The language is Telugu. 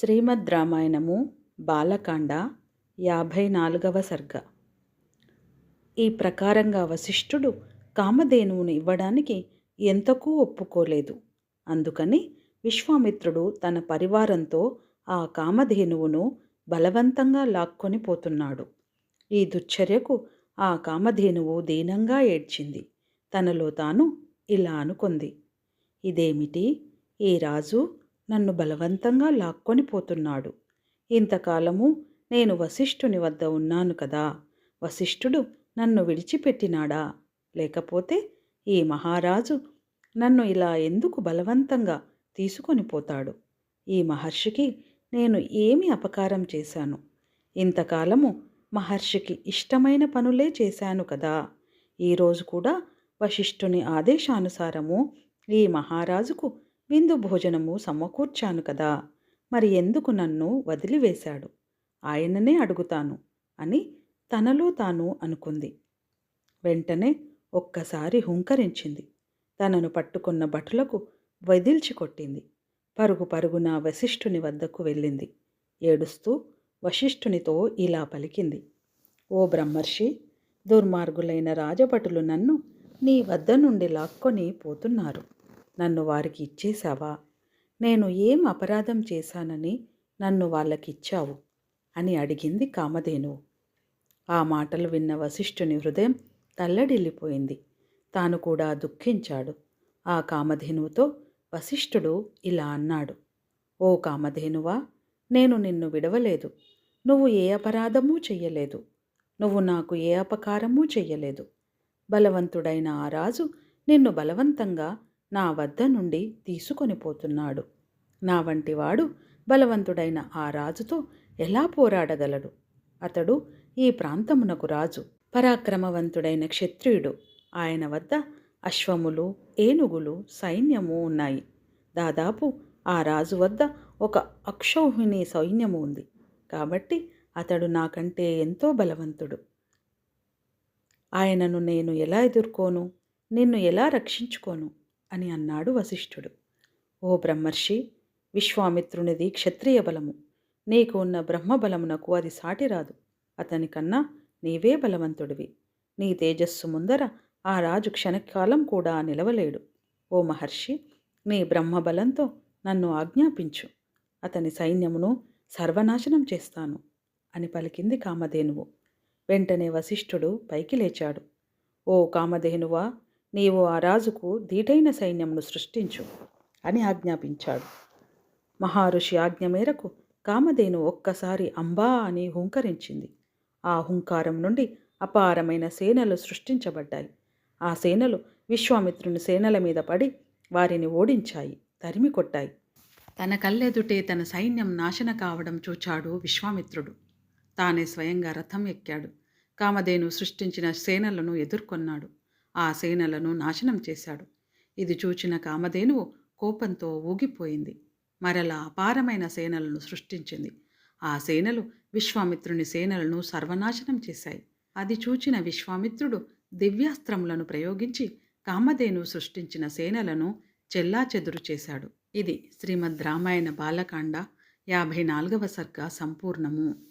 శ్రీమద్ రామాయణము బాలకాండ యాభై నాలుగవ సర్గ. ఈ ప్రకారంగా వశిష్ఠుడు కామధేనువును ఇవ్వడానికి ఎంతకూ ఒప్పుకోలేదు. అందుకని విశ్వామిత్రుడు తన పరివారంతో ఆ కామధేనువును బలవంతంగా లాక్కొని పోతున్నాడు. ఈ దుశ్చర్యకు ఆ కామధేనువు దీనంగా ఏడ్చింది. తనలో తాను ఇలా అనుకుంది. ఇదేమిటి? ఈ రాజు నన్ను బలవంతంగా లాక్కొని పోతున్నాడు. ఇంతకాలము నేను వశిష్ఠుని వద్ద ఉన్నాను కదా. వశిష్ఠుడు నన్ను విడిచిపెట్టినాడా? లేకపోతే ఈ మహారాజు నన్ను ఇలా ఎందుకు బలవంతంగా తీసుకొని పోతాడు? ఈ మహర్షికి నేను ఏమి అపకారం చేశాను? ఇంతకాలము మహర్షికి ఇష్టమైన పనులే చేశాను కదా. ఈరోజు కూడా వశిష్ఠుని ఆదేశానుసారము ఈ మహారాజుకు విందు భోజనము సమకూర్చాను కదా మరి ఎందుకు నన్ను వదిలివేశాడు? ఆయననే అడుగుతాను అని తనలో తాను అనుకుంది. వెంటనే ఒక్కసారి హుంకరించింది. తనను పట్టుకున్న భటులకు వదిల్చి కొట్టింది. పరుగు పరుగున వశిష్ఠుని వద్దకు వెళ్ళింది. ఏడుస్తూ వశిష్ఠునితో ఇలా పలికింది. ఓ బ్రహ్మర్షి దుర్మార్గులైన రాజభటులు నన్ను నీ వద్ద నుండి లాక్కొని పోతున్నారు. నన్ను వారికి ఇచ్చేశావా? నేను ఏం అపరాధం చేశానని నన్ను వాళ్ళకిచ్చావు? అని అడిగింది కామధేనువు. ఆ మాటలు విన్న వశిష్ఠుని హృదయం తల్లడిల్లిపోయింది. తాను కూడా దుఃఖించాడు. ఆ కామధేనువుతో వశిష్ఠుడు ఇలా అన్నాడు. ఓ కామధేనువా నేను నిన్ను విడవలేదు. నువ్వు ఏ అపరాధమూ చెయ్యలేదు. నువ్వు నాకు ఏ అపకారమూ చెయ్యలేదు. బలవంతుడైన ఆ రాజు నిన్ను బలవంతంగా నా వద్ద నుండి తీసుకొని పోతున్నాడు. నా వంటివాడు బలవంతుడైన ఆ రాజుతో ఎలా పోరాడగలడు? అతడు ఈ ప్రాంతమునకు రాజు పరాక్రమవంతుడైన క్షత్రియుడు. ఆయన వద్ద అశ్వములు ఏనుగులు సైన్యము ఉన్నాయి. దాదాపు ఆ రాజు వద్ద ఒక అక్షౌహిణి సైన్యము ఉంది. కాబట్టి అతడు నాకంటే ఎంతో బలవంతుడు. ఆయనను నేను ఎలా ఎదుర్కోను? నిన్ను ఎలా రక్షించుకోను? అని అన్నాడు వశిష్ఠుడు. ఓ బ్రహ్మర్షి విశ్వామిత్రునిది క్షత్రియ బలము. నీకు ఉన్న బ్రహ్మబలమునకు అది సాటిరాదు అతనికన్నా నీవే బలవంతుడివి. నీ తేజస్సు ముందర ఆ రాజు క్షణకాలం కూడా నిలవలేడు. ఓ మహర్షి నీ బ్రహ్మబలంతో నన్ను ఆజ్ఞాపించు. అతని సైన్యమును సర్వనాశనం చేస్తాను అని పలికింది కామధేనువు. వెంటనే వశిష్ఠుడు పైకి లేచాడు. ఓ కామధేనువా నీవు ఆ రాజుకు ధీటైన సైన్యమును సృష్టించు అని ఆజ్ఞాపించాడు. మహారుషి ఆజ్ఞ మేరకు కామధేను ఒక్కసారి అంబా అని హుంకరించింది. ఆ హుంకారం నుండి అపారమైన సేనలు సృష్టించబడ్డాయి. ఆ సేనలు విశ్వామిత్రుని సేనల మీద పడి వారిని ఓడించాయి తరిమి కొట్టాయి. తన కళ్ళెదుటే తన సైన్యం నాశన కావడం చూచాడు విశ్వామిత్రుడు. తానే స్వయంగా రథం ఎక్కాడు. కామధేను సృష్టించిన సేనలను ఎదుర్కొన్నాడు. ఆ సేనలను నాశనం చేశాడు. ఇది చూచిన కామధేనువు కోపంతో ఊగిపోయింది. మరలా అపారమైన సేనలను సృష్టించింది. ఆ సేనలు విశ్వామిత్రుని సేనలను సర్వనాశనం చేశాయి. అది చూచిన విశ్వామిత్రుడు దివ్యాస్త్రములను ప్రయోగించి కామధేను సృష్టించిన సేనలను చెల్లాచెదురు చేశాడు. ఇది శ్రీమద్ రామాయణ బాలకాండ యాభై నాలుగవ సర్గ సంపూర్ణము.